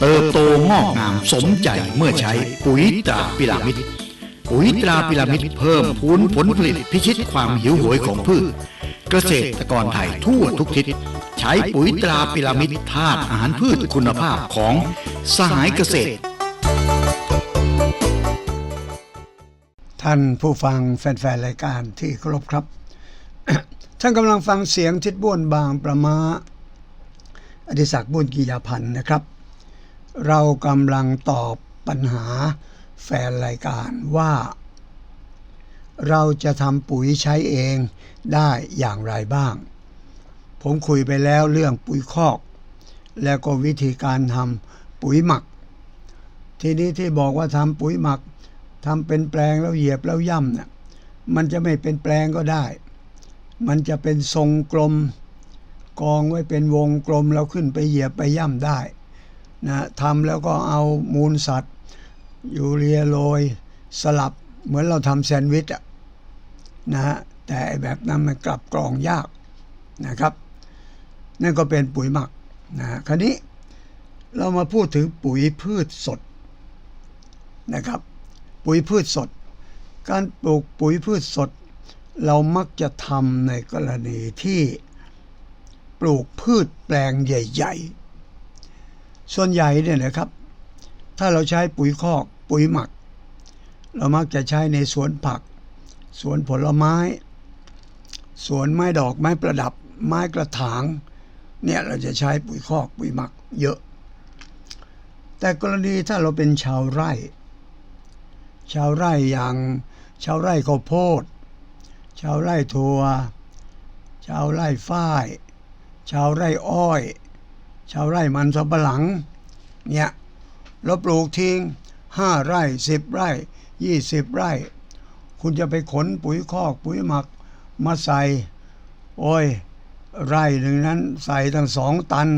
เติบโตงอกงามสมใจเมื่อใช้ปุ๋ยตราพิรามิดปุ๋ยตราพิรามิดเพิ่มพูนผลผลิตพิชิตความหิวโหยของพืช เกษตรกรไทยทั่วทุกทิศ ใช้ปุ๋ยตราพิรามิดธาตุอาหารพืชคุณภาพของสหายเกษตร ท่านผู้ฟังแฟนๆรายการที่เคารพครับ ท่านกำลังฟังเสียงทิดบ้วนบางประมาอดิศักดิ์บุญกิยาพันธ์นะครับ เรากำลังตอบปัญหาแฟนรายการว่า เราจะทำปุ๋ยใช้เองได้อย่างไรบ้าง ผมคุยไปแล้วเรื่องปุ๋ยคอก แล้วก็วิธีการทำปุ๋ยหมัก ทีนี้ที่บอกว่าทำปุ๋ยหมักทำเป็นแปลงแล้วเหยียบแล้วย่ำเนี่ยมันจะไม่เป็นแปลงก็ได้ มันจะเป็นทรงกลม กองไว้เป็นวงกลมแล้วขึ้นไปเหยียบไปย่ำได้ นะทำแล้วก็เอามูลสัตว์ ยูเรียโรยสลับเหมือนเราทำแซนด์วิชอะนะฮะแต่แบบนั้นมันกลับกรองยากนะครับ นั่นก็เป็นปุ๋ยหมักนะฮะคราวนี้เรามาพูดถึงปุ๋ยพืชสดนะครับ ปุ๋ยพืชสด การปลูกปุ๋ยพืชสด เรามักจะทำในกรณีที่ปลูกพืชแปลงใหญ่ ๆ ส่วนใหญ่เนี่ยนะครับถ้าเราใช้ปุ๋ยคอกปุ๋ยหมัก เรามักจะใช้ในสวนผัก สวนผลไม้ สวนไม้ดอกไม้ประดับ ไม้กระถางเนี่ยเราจะใช้ปุ๋ยคอกปุ๋ยหมักเยอะ แต่กรณีถ้าเราเป็นชาวไร่ ชาวไร่อย่างชาวไร่ข้าวโพด ชาวไร่ถั่ว ชาวไร่ฝ้าย ชาวไร่อ้อย ชาวไร่มันสำปะหลังเนี่ยเราปลูกทิ้งห้าไร่สิบไร่ยี่สิบไร่ คุณจะไปขนปุ๋ยคอกปุ๋ยหมักมาใส่ โอ้ย ไร่หนึ่งนั้นใส่ตั้งสองตัน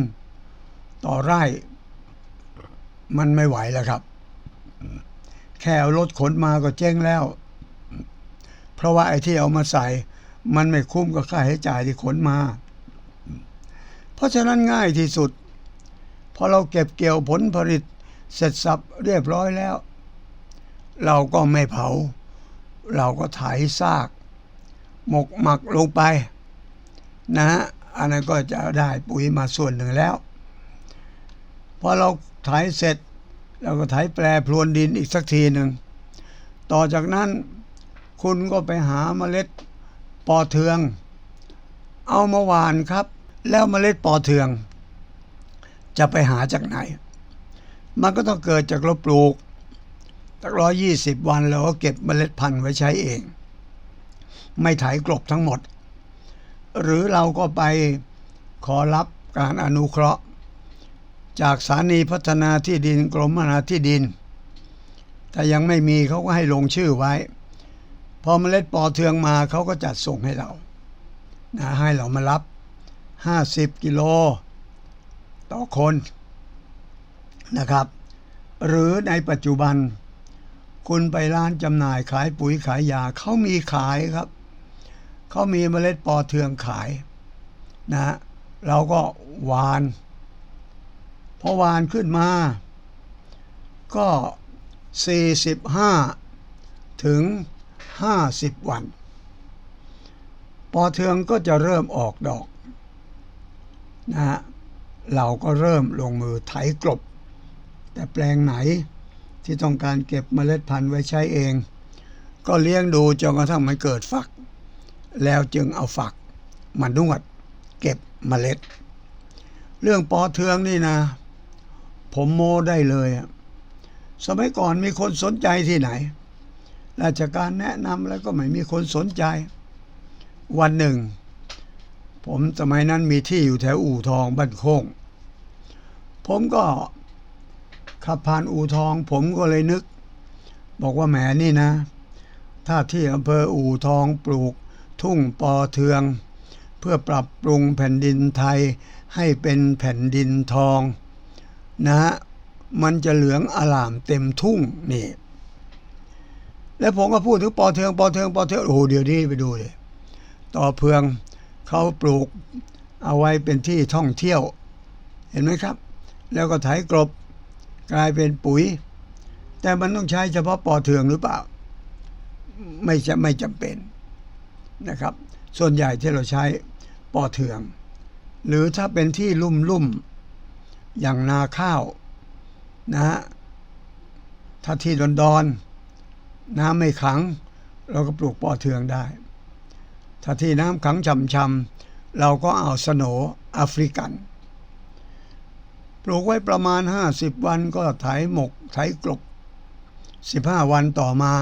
ต่อไร่ มันไม่ไหวแล้วครับ แค่เอารถขนมาก็เจ๊งแล้ว เพราะว่าไอ้ที่เอามาใส่ มันไม่คุ้มกับค่าใช้จ่ายที่ขนมา เพราะฉะนั้นง่ายที่สุด อเราเก็บเกี่ยวผลผลิตเสร็จสับเรียบร้อยแล้ว เราก็ไม่เผา เราก็ไถซาก หมกหมักลงไป นะฮะอันนั้นก็จะได้ปุ๋ยมาส่วนหนึ่งแล้วพอเราไถเสร็จ เราก็ไถแปรพรวนดินอีกสักทีหนึ่งต่อจากนั้นคุณก็ไปหาเมล็ดปอเทือง เอามาหวานครับ แล้วเมล็ดปอเทือง จะไปหาจากไหน มันก็ต้องเกิดจากเราปลูกตั้งร้อยยี่สิบวันเราก็เก็บเมล็ดพันธุ์ไว้ใช้เอง ไม่ไถกลบทั้งหมด หรือเราก็ไปขอรับการอนุเคราะห์ จากสถานีพัฒนาที่ดินกรมพัฒนาที่ดิน แต่ยังไม่มีเขาก็ให้ลงชื่อไว้ พอเมล็ดปอเทืองมาเขาก็จัดส่งให้เรานะให้เรามารับ 50 กิโล ต่อคนนะครับ หรือในปัจจุบัน คุณไปร้านจำหน่ายขายปุ๋ยขายยาเขามีขายครับเขามีเมล็ดปอเทืองขายนะเราก็หวานพอหวานขึ้นมา ก็ 45 ถึง 50 วัน ปอเทืองก็จะเริ่มออกดอกนะฮะ เราก็เริ่มลงมือไถกลบ แต่แปลงไหนที่ต้องการเก็บเมล็ดพันธุ์ไว้ใช้เอง ก็เลี้ยงดูจนกระทั่งมันเกิดฝัก แล้วจึงเอาฝักมานวดเก็บเมล็ด เรื่องปอเทืองนี่นะ ผมโมได้เลยอะสมัยก่อนมีคนสนใจที่ไหน ราชการแนะนำแล้วก็ไม่มีคนสนใจ วันหนึ่ง ผมสมัยนั้นมีที่อยู่แถวอู่ทองบ้านโค้งผมก็ขับผ่านอู่ทอง ผมก็เลยนึก บอกว่าแหมนี่นะ ถ้าที่อำเภออู่ทองปลูกทุ่งปอเทือง เพื่อปรับปรุงแผ่นดินไทยให้เป็นแผ่นดินทอง นะฮะมันจะเหลืองอลามเต็มทุ่งนี่ แล้วผมก็พูดถึงปอเทืองปอเทืองปอเทืองโอ้โหเดี๋ยวนี้ไปดูเลยต่อเพือง เขาปลูกเอาไว้เป็นที่ท่องเที่ยว เห็นไหมครับ แล้วก็ไถกลบกลายเป็นปุ๋ย แต่มันต้องใช้เฉพาะปอเทืองหรือเปล่า ไม่จะไม่จำเป็นนะครับ ส่วนใหญ่ที่เราใช้ปอเทือง หรือถ้าเป็นที่ลุ่มลุ่มๆอย่างนาข้าวนะฮะถ้าที่ดอนดอนน้ำไม่ขัง เราก็ปลูกปอเทืองได้ ถ้าที่น้ำขังช่ำๆเราก็เอาสโนแอฟริกัน ปลูกไว้ประมาณ 50 วันก็ไถหมกไถกลบ 15 วันต่อมา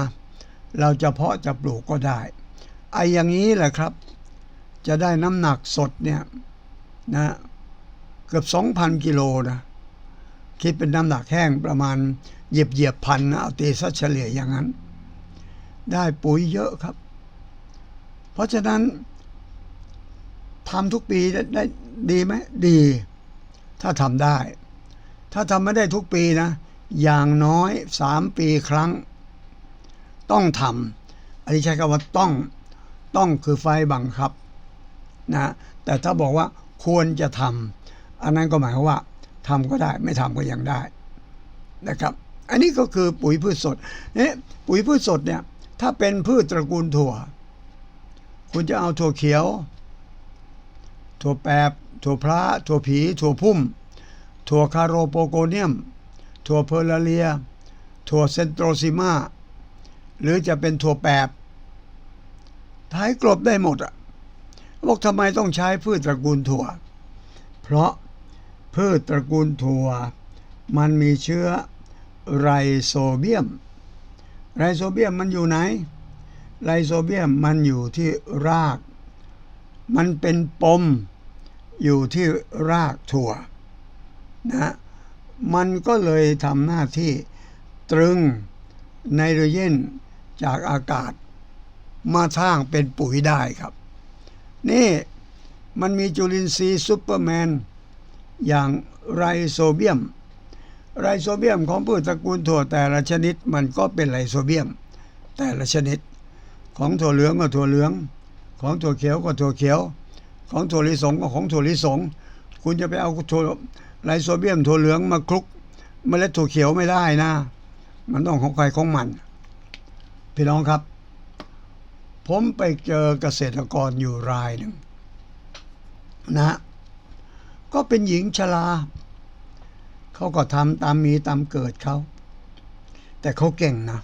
เราจะเพาะจะปลูกก็ได้ไอ้อย่างนี้แหละครับ จะได้น้ำหนักสดเนี่ยนะเกือบ 2,000 กิโลนะ คิดเป็นน้ำหนักแห้งประมาณเหยียบเหยียบพันนะเอาตีสัเฉลี่ยอย่างนั้น ได้ปุ๋ยเยอะครับ ราะฉะนั้นทำทุกปีได้ได้ดีไหมดี ถ้าทำได้ ถ้าทำไม่ได้ทุกปีนะ อย่างน้อยสามปีครั้ง ต้องทำอันนี้ใช้คำว่าต้องต้องคือไฟบังคับนะแต่ถ้าบอกว่าควรจะทำอันนั้นก็หมายความว่าทำก็ได้ไม่ทำก็ยังได้นะครับ อันนี้ก็คือปุ๋ยพืชสดเนี่ยปุ๋ยพืชสดเนี่ยถ้าเป็นพืชตระกูลถั่ว คุณจะเอาถั่วเขียว ถั่วแปบ ถั่วพระ ถั่วผี ถั่วพุ่ม ถั่วคาโรโปโกเนียม ถั่วเพอร์ลาเลีย ถั่วเซนโตรซิมา หรือจะเป็นถั่วแปบท้ายกลบได้หมดอะบอกทำไมต้องใช้พืชตระกูลถั่ว เพราะพืชตระกูลถั่ว มันมีเชื้อไรโซเบียม ไรโซเบียมมันอยู่ไหน ไรโซเบียมมันอยู่ที่ราก มันเป็นปมอยู่ที่รากถั่วนะมันก็เลยทำหน้าที่ตรึงไนโตรเจนจากอากาศ มาสร้างเป็นปุ๋ยได้ครับ นี่มันมีจุลินทรีย์ซูเปอร์แมน อย่างไรโซเบียม ไรโซเบียมของพืชตระกูลถั่วแต่ละชนิดมันก็เป็นไรโซเบียม แต่ละชนิด ของถั่วเหลืองก็ถั่วเหลือง ของถั่วเขียวก็ถั่วเขียว ของถั่วลิสงก็ของถั่วลิสง คุณจะไปเอาถั่วไรโซเบียมถั่วเหลืองมาคลุกเมล็ดถั่วเขียวไม่ได้นะ มันต้องของใครของมัน พี่น้องครับ ผมไปเจอเกษตรกรอยู่รายหนึ่งนะ ก็เป็นหญิงชราเขาก็ทำตามมีตามเกิดเขา แต่เขาเก่งนะ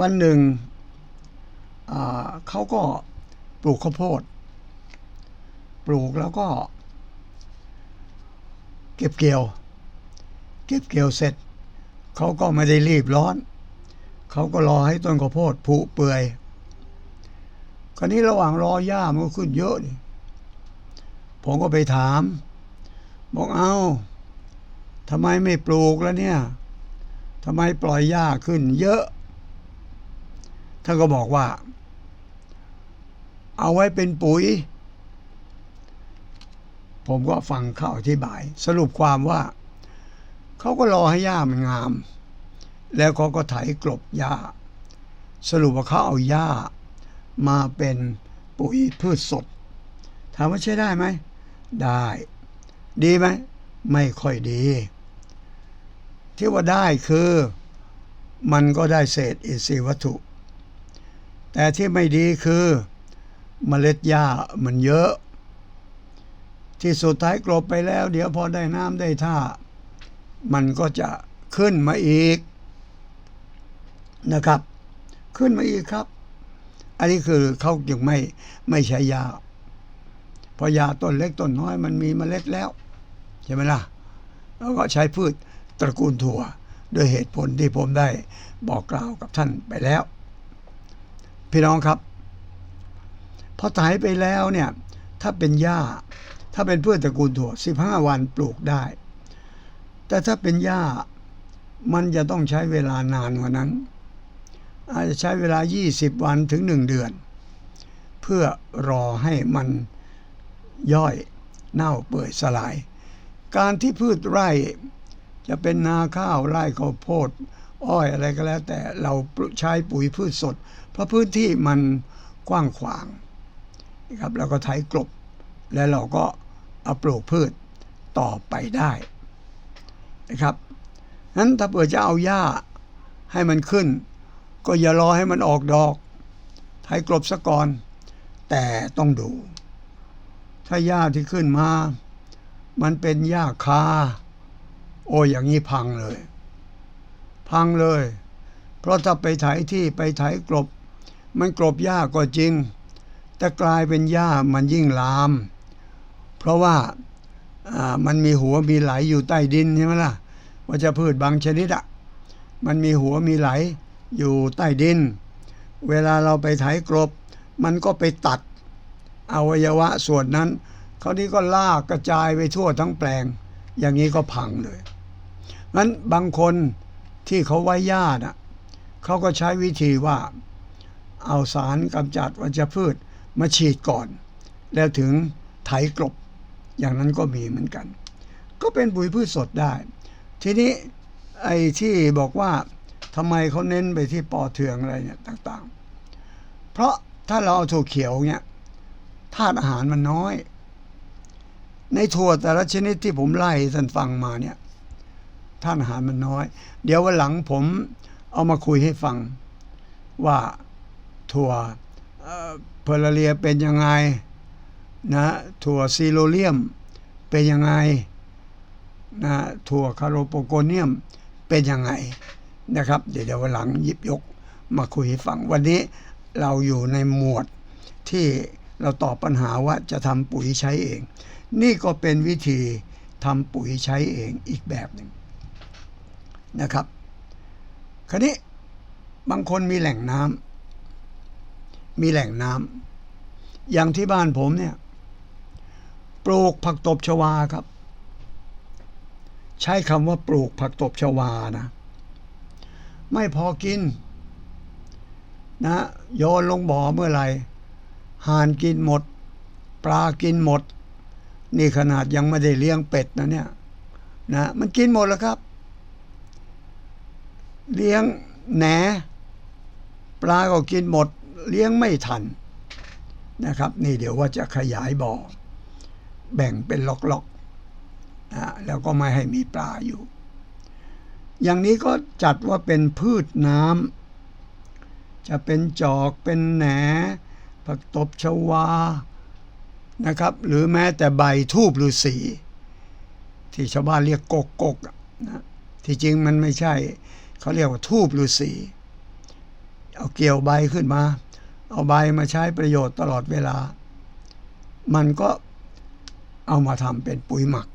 วันหนึ่งเขาก็ปลูกข้าวโพด ปลูกแล้วก็ เก็บเกี่ยว เก็บเกี่ยวเสร็จ เขาก็ไม่ได้รีบร้อน เขาก็รอให้ต้นข้าวโพดผุเปื่อย คราวนี้ระหว่างรอหญ้ามันก็ขึ้นเยอะนี่ผมก็ไปถาม บอกเอาทำไมไม่ปลูกแล้วเนี่ยทำไมปล่อยหญ้าขึ้นเยอะ ท่านก็บอกว่า เอาไว้เป็นปุ๋ย ผมก็ฟังเขาอธิบาย สรุปความว่า เขาก็รอให้หญ้ามันงาม แล้วเขาก็ไถกลบหญ้า สรุปว่าเขาเอาหญ้ามาเป็นปุ๋ยพืชสด ถามว่าใช้ได้ไหม ได้ ดีไหม ไม่ค่อยดี ที่ว่าได้คือ มันก็ได้เศษอินทรีย์วัตถุ แต่ที่ไม่ดีคือเมล็ดหญ้ามันเยอะ ที่สุดท้ายกลบไปแล้ว เดี๋ยวพอได้น้ำได้ท่า มันก็จะขึ้นมาอีกนะครับ ขึ้นมาอีกครับ อันนี้คือเขายังไม่ไม่ใช้ยาเพราะยาต้นเล็กต้นน้อยมันมีเมล็ดแล้วใช่ไหมล่ะแล้วก็ใช้พืชตระกูลถั่ว ด้วยเหตุผลที่ผมได้บอกกล่าวกับท่านไปแล้ว พี่น้องครับ พอไถไปแล้วเนี่ย ถ้าเป็นหญ้า ถ้าเป็นพืชตระกูลถั่ว 15 วันปลูกได้ แต่ถ้าเป็นหญ้ามันจะต้องใช้เวลานานกว่านั้น อาจจะใช้เวลา 20 วันถึง 1 เดือน เพื่อรอให้มันย่อยเน่าเปื่อยสลาย การที่พืชไร่จะเป็นนาข้าวไร่ข้าวโพด อ้อยอะไรก็แล้วแต่เราใช้ปุ๋ยพืชสด เพราะพื้นที่มันกว้างขวางนะครับแล้วก็ไถกลบ แล้วเราก็เอาปลูกพืชต่อไปได้นะครับนั้นถ้าเปิดจะเอาหญ้าให้มันขึ้น ก็อย่ารอให้มันออกดอกไถกลบซะก่อน แต่ต้องดู ถ้าหญ้าที่ขึ้นมา มันเป็นหญ้าคา โอ้อย่างนี้พังเลย พังเลย เพราะถ้าไปไถที่ไปไถกลบ มันกลบหญ้าก็จริง แต่กลายเป็นหญ้ามันยิ่งลาม เพราะว่ามันมีหัวมีไหลอยู่ใต้ดินใช่ไหมล่ะว่าจะพืชบางชนิดอะมันมีหัวมีไหลอยู่ใต้ดิน เวลาเราไปไถกลบ มันก็ไปตัดอวัยวะส่วนนั้นเขานี้ก็ลากกระจายไปทั่วทั้งแปลง อย่างนี้ก็พังเลยงั้นบางคนที่เขาไว้ญาติอะเขาก็ใช้วิธีว่า เอาสารกำจัดวัชพืชมาฉีดก่อน แล้วถึงไถกลบ อย่างนั้นก็มีเหมือนกัน ก็เป็นปุ๋ยพืชสดได้ ทีนี้ไอ้ที่บอกว่าทำไมเขาเน้นไปที่ปอเทืองอะไรเนี่ยต่างๆ เพราะถ้าเราเอาถั่วเขียวเนี่ยธาตุอาหารมันน้อย ในถั่วแต่ละชนิดที่ผมไล่ท่านฟังมาเนี่ยธาตุอาหารมันน้อย เดี๋ยววันหลังผมเอามาคุยให้ฟังว่า ถั่วเอ่อเพลเรียเป็นยังไงนะถั่วซีโรเลียมเป็นยังไงนะถั่วคาร์โรโปโกเนียมเป็นยังไงนะครับ เดี๋ยวเดี๋ยววันหลังยิบยกมาคุยให้ฟังวันนี้เราอยู่ในหมวดที่เราตอบปัญหาว่าจะทำปุ๋ยใช้เอง นี่ก็เป็นวิธีทำปุ๋ยใช้เองอีกแบบหนึ่งนะครับ คราวนี้บางคนมีแหล่งน้ำ มีแหล่งน้ำอย่างที่บ้านผมเนี่ย ปลูกผักตบชวาครับ ใช้คำว่าปลูกผักตบชวานะ ไม่พอกิน นะโยนลงบ่อเมื่อไหร่ห่านกินหมด ปลากินหมด นี่ขนาดยังไม่ได้เลี้ยงเป็ดนะเนี่ยนะมันกินหมดแล้วครับ เลี้ยงแหนปลาก็กินหมด เลี้ยงไม่ทันนะครับ นี่เดี๋ยวว่าจะขยายบ่อ แบ่งเป็นล็อกๆนะแล้วก็ไม่ให้มีปลาอยู่ อย่างนี้ก็จัดว่าเป็นพืชน้ำจะเป็นจอกเป็นแหนผักตบชวานะครับ หรือแม้แต่ใบทูบฤาษีที่ชาวบ้านเรียกกกกกนะที่จริงมันไม่ใช่ เขาเรียกว่าทูบฤาษีเอาเกี่ยวใบขึ้นมา เอาใบมาใช้ประโยชน์ตลอดเวลา มันก็เอามาทำเป็นปุ๋ยหมัก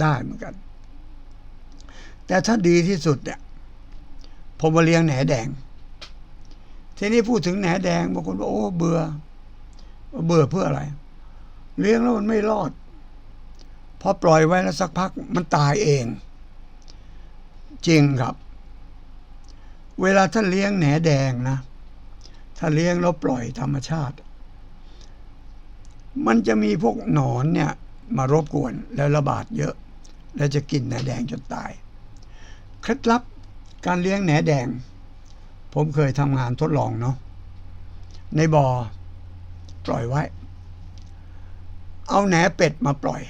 ได้เหมือนกัน แต่ถ้าดีที่สุดเนี่ยผมมาเลี้ยงแหนแดง ทีนี้พูดถึงแหนแดงบางคนบอกโอ้เบื่อ เบื่อเพื่ออะไร เลี้ยงแล้วมันไม่รอดพอปล่อยไว้แล้วสักพักมันตายเอง จริงครับ เวลาท่านเลี้ยงแหนแดงนะ ถ้าเลี้ยงแล้วปล่อยธรรมชาติ มันจะมีพวกหนอนเนี่ยมารบกวนแล้วระบาดเยอะ แล้วจะกินแหนแดงจนตาย เคล็ดลับการเลี้ยงแหนแดง ผมเคยทำงานทดลองเนาะในบ่อปล่อยไว้ เอาแหนเป็ดมาปล่อย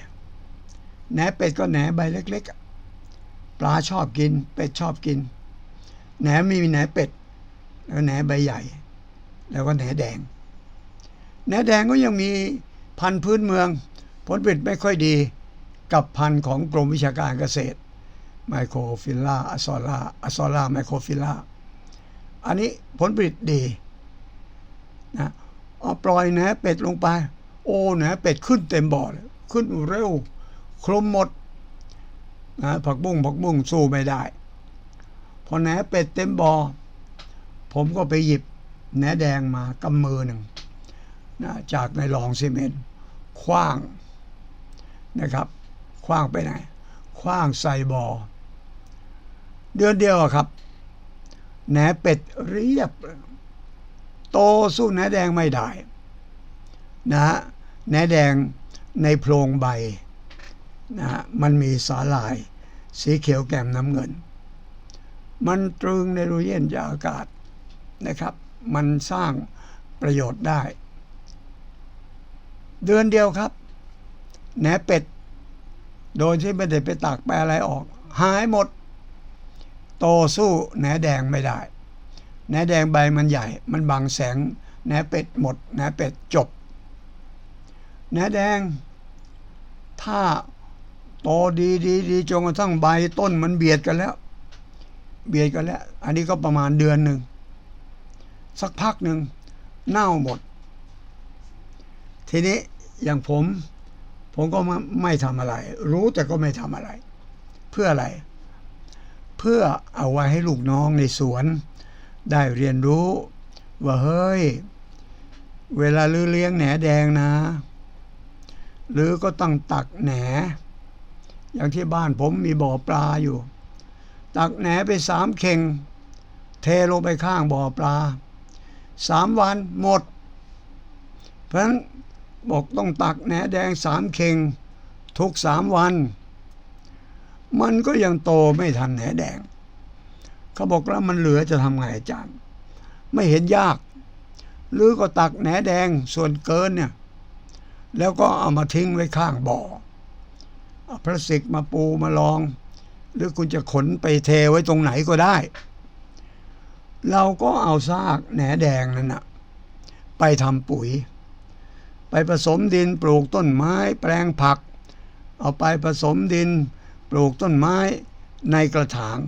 แหนเป็ดก็แหนใบเล็กๆ ปลาชอบกิน เป็ดชอบกิน แหนมีแหนเป็ดแล้วแหนใบใหญ่ แล้วก็แหนแดงแหนแดงก็ยังมีพันธุ์พื้นเมือง ผลผลิตไม่ค่อยดีกับพันธุ์ของกรมวิชาการเกษตรไมโครฟิลล่าอซอล่าอซอล่าไมโครฟิลล่าอันนี้ผลผลิตดีนะเอาปล่อยแหนเป็ดลงไป โอ้แหนเป็ดขึ้นเต็มบ่อเลยขึ้นเร็วคลุมหมดนะผักบุ้งผักบุ้งสู้ไม่ได้ พอแหนเป็ดเต็มบ่อผมก็ไปหยิบ แหนแดงมากำมือหนึ่งนะจากในรองซีเมนต์คว้างนะครับคว้างไปไหนคว้างใส่บ่อเดือนเดียวครับแหนเป็ดเรียบ โตสู้แหนแดงไม่ได้นะแหนแดงในโพรงใบนะฮะมันมีสาหร่าย สีเขียวแก้มน้ำเงิน มันตรึงในรูเย็นจากอากาศนะครับ มันสร้างประโยชน์ได้ เดือนเดียวครับ แหนเป็ด โดยที่ไม่ได้ไปตากไปอะไรออก หายหมด โตสู้แหนแดงไม่ได้ แหนแดงใบมันใหญ่ มันบังแสงแหนเป็ดหมดแหนเป็ดจบแหนแดง ถ้าโตดีดีดีจนกระทั่งใบต้นมันเบียดกันแล้ว เบียดกันแล้ว อันนี้ก็ประมาณเดือนหนึ่ง สักพักหนึ่งเน่าหมด ทีนี้อย่างผม ผมก็ไม่ทำอะไร รู้แต่ก็ไม่ทำอะไร เพื่ออะไร เพื่อเอาไว้ให้ลูกน้องในสวน ได้เรียนรู้ ว่าเฮ้ย เวลาลือเลี้ยงแหนแดงนะหรือก็ต้องตักแหนอย่างที่บ้านผมมีบ่อปลาอยู่ ตักแหนไปสามเข่ง เทลงไปข้างบ่อปลา สามวันหมด เพราะฉะนั้นบอกต้องตักแหนแดงสามเข่งทุกสามวัน มันก็ยังโตไม่ทันแหนแดง เขาบอกแล้วมันเหลือจะทำไงอาจารย์ ไม่เห็นยาก หรือก็ตักแหนแดงส่วนเกินเนี่ยแล้วก็เอามาทิ้งไว้ข้างบ่อเอาพลาสติกมาปูมาลอง หรือคุณจะขนไปเทไว้ตรงไหนก็ได้ เราก็เอาซากแหนแดงนั่นนะไปทำปุ๋ย ไปผสมดินปลูกต้นไม้แปลงผัก เอาไปผสมดินปลูกต้นไม้ในกระถาง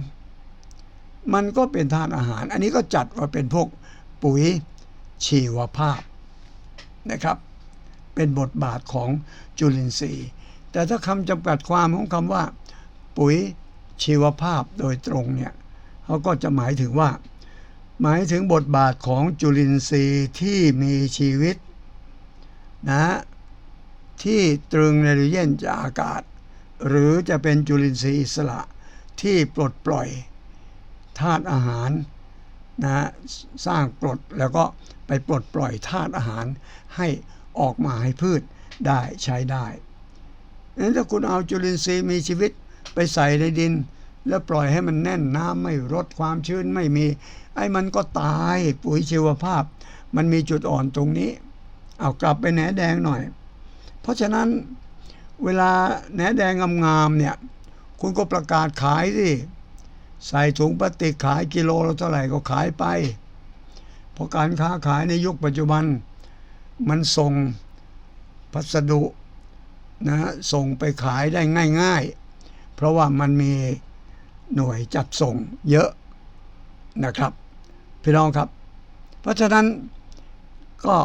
มันก็เป็นธาตุอาหาร อันนี้ก็จัดว่าเป็นพวกปุ๋ยชีวภาพนะครับ เป็นบทบาทของจุลินทรีย์ แต่ถ้าคำจำกัดความของคำว่า ปุ๋ยชีวภาพโดยตรงเนี่ยเขาก็จะหมายถึงว่า หมายถึงบทบาทของจุลินทรีย์ที่มีชีวิตนะที่ตรึงในรูเย็นจากอากาศ หรือจะเป็นจุลินทรีย์อิสระที่ปลดปล่อยธาตุอาหารนะสร้างปลดแล้วก็ไปปลดปล่อยธาตุอาหารให้ออกมาให้พืชได้ใช้ได้นั้นถ้าคุณเอาจุลินทรีย์มีชีวิตไปใส่ในดิน แล้วปล่อยให้มันแน่นน้ำไม่ลดความชื้นไม่มี ไอ้มันก็ตายปุ๋ยชีวภาพ มันมีจุดอ่อนตรงนี้ เอากลับไปแหนแดงหน่อย เพราะฉะนั้นเวลาแหนแดงงามๆเนี่ย คุณก็ประกาศขายสิใส่ถุงพลาสติกขายกิโลละเท่าไหร่ก็ขายไป เพราะการค้าขายในยุคปัจจุบัน มันส่งพัสดุนะฮะส่งไปขายได้ง่าย ๆ เพราะว่ามันมี หน่วยจัดส่งเยอะนะครับพี่น้องครับ เพราะฉะนั้นก็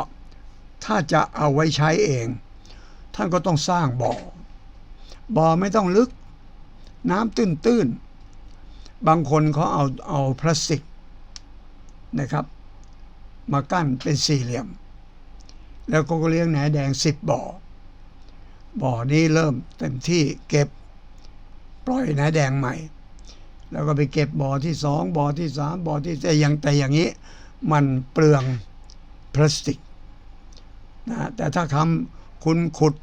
ถ้าจะเอาไว้ใช้เอง ท่านก็ต้องสร้างบ่อ บ่อไม่ต้องลึก น้ำตื้นๆ บางคนเขาเอาเอาพลาสติกนะครับ มากั้นเป็นสี่เหลี่ยม แล้วก็เลี้ยงแหนแดงสิบบ่อ บ่อนี้เริ่มเต็มที่เก็บปล่อยแหนแดงใหม่ แล้วก็ไปเก็บบ่อที่สองบ่อที่สามบ่อที่แต่อย่างแต่อย่างนี้ มันเปลืองพลาสติกนะแต่ถ้าทำคุณขุด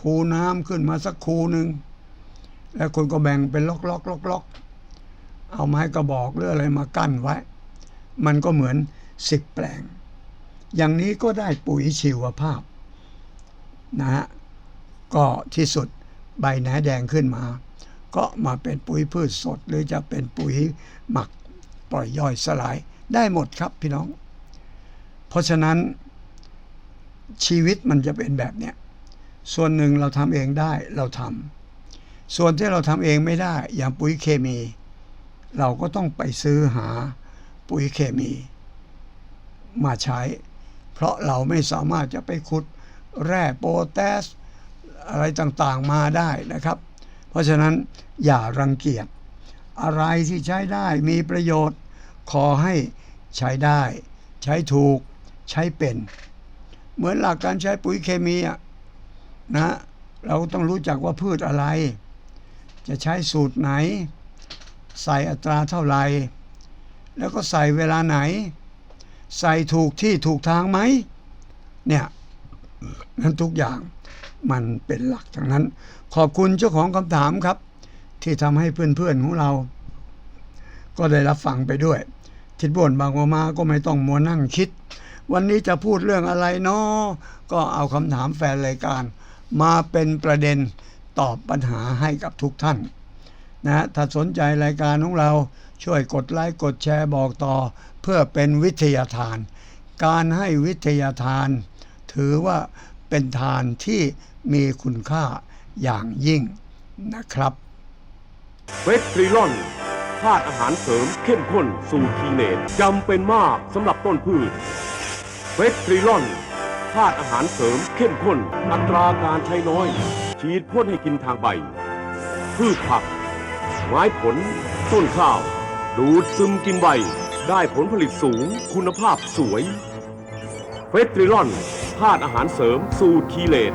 คูน้ำขึ้นมาสักคูหนึ่งแล้วคุณก็แบ่งเป็นล็อกล็อกล็อกล็อกเอาไม้กระบอกหรืออะไรมากั้นไว้ มันก็เหมือนสิบแปลง อย่างนี้ก็ได้ปุ๋ยชีวภาพนะฮะก็ที่สุดใบแหนแดงขึ้นมา ก็มาเป็นปุ๋ยพืชสด หรือจะเป็นปุ๋ยหมักปล่อยย่อยสลายได้หมดครับพี่น้อง เพราะฉะนั้นชีวิตมันจะเป็นแบบเนี้ยส่วนหนึ่งเราทำเองได้เราทำส่วนที่เราทำเองไม่ได้ อย่างปุ๋ยเคมี เราก็ต้องไปซื้อหาปุ๋ยเคมี มาใช้ เพราะเราไม่สามารถจะไปขุดแร่โพแทสอะไรต่างๆมาได้นะครับ เพราะฉะนั้นอย่ารังเกียจอะไรที่ใช้ได้มีประโยชน์ ขอให้ใช้ได้ ใช้ถูกใช้เป็น เหมือนหลักการใช้ปุ๋ยเคมีอะนะเราต้องรู้จักว่าพืชอะไร จะใช้สูตรไหน ใส่อัตราเท่าไหร่แล้วก็ใส่เวลาไหน ใส่ถูกที่ถูกทางไหมเนี่ยนั้นทุกอย่างมันเป็นหลักทั้งนั้น ขอบคุณเจ้าของคำถามครับ ที่ทำให้เพื่อนๆของเรา ก็ได้รับฟังไปด้วย ทิดบ่นบางออกมาก็ไม่ต้องมัวนั่งคิด วันนี้จะพูดเรื่องอะไรเนาะก็เอาคำถามแฟนรายการ มาเป็นประเด็นตอบปัญหาให้กับทุกท่านนะถ้าสนใจรายการของเราช่วยกดไลค์กดแชร์บอกต่อ เพื่อเป็นวิทยาทาน การให้วิทยาทาน ถือว่าเป็นทานที่มีคุณค่า อย่างยิ่งนะครับเฟสทริลอนธาตุอาหารเสริมเข้มข้นสูตรทีเนตจำเป็นมากสำหรับต้นพืชเฟสทริลอนธาตุอาหารเสริมเข้มข้น อัตราการใช้น้อย ฉีดพ่นให้กินทางใบ พืชผัก ไม้ผล ต้นข้าว ดูดซึมกินใบ ได้ผลผลิตสูง คุณภาพสวยเฟสทริลอนธาตุอาหารเสริมสูตรทีเลต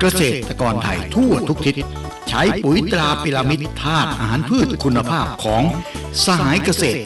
เกษตรกรไทยทั่วทุกทิศใช้ปุ๋ยตราพิรามิดธาตุอาหารพืชคุณภาพของสหายเกษตร